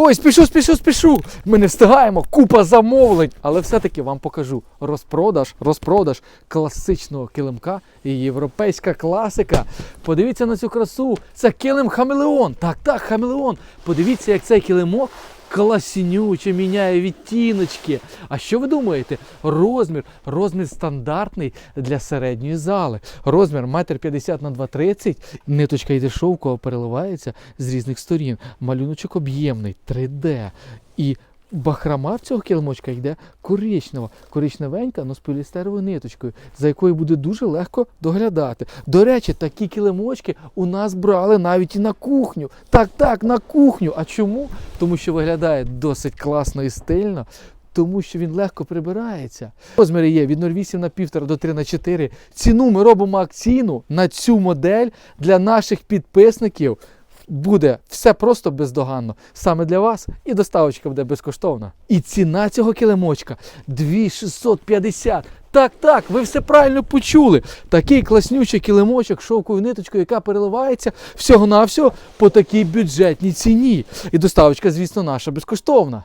Ой, спішу, спішу, спішу. Ми не встигаємо, купа замовлень. Але все-таки вам покажу розпродаж, розпродаж класичного килимка і європейська класика. Подивіться на цю красу. Це килим хамелеон. Так, так, хамелеон. Подивіться, як цей килимок класінюче міняє відтіночки. А що ви думаєте? Розмір, розмір стандартний для середньої зали. Розмір 1,50 на 2,30. Ниточка йде шовкова, переливається з різних сторін. Малюночок об'ємний, 3D. І бахрама в цього килимочка йде коричнева, коричневенька, але з поліестеровою ниточкою, за якою буде дуже легко доглядати. До речі, такі килимочки у нас брали навіть і на кухню. Так, так, на кухню. А чому? Тому що виглядає досить класно і стильно. Тому що він легко прибирається. Розміри є від 0,8 на 1,5 до 3 на 4. Ціну ми робимо акційну на цю модель для наших підписників. Буде все просто бездоганно саме для вас, і доставочка буде безкоштовна. І ціна цього килимочка 2650. Так, так, ви все правильно почули. Такий класнючий килимочок шовкою ниточкою, яка переливається всього-навсього по такій бюджетній ціні. І доставочка, звісно, наша безкоштовна.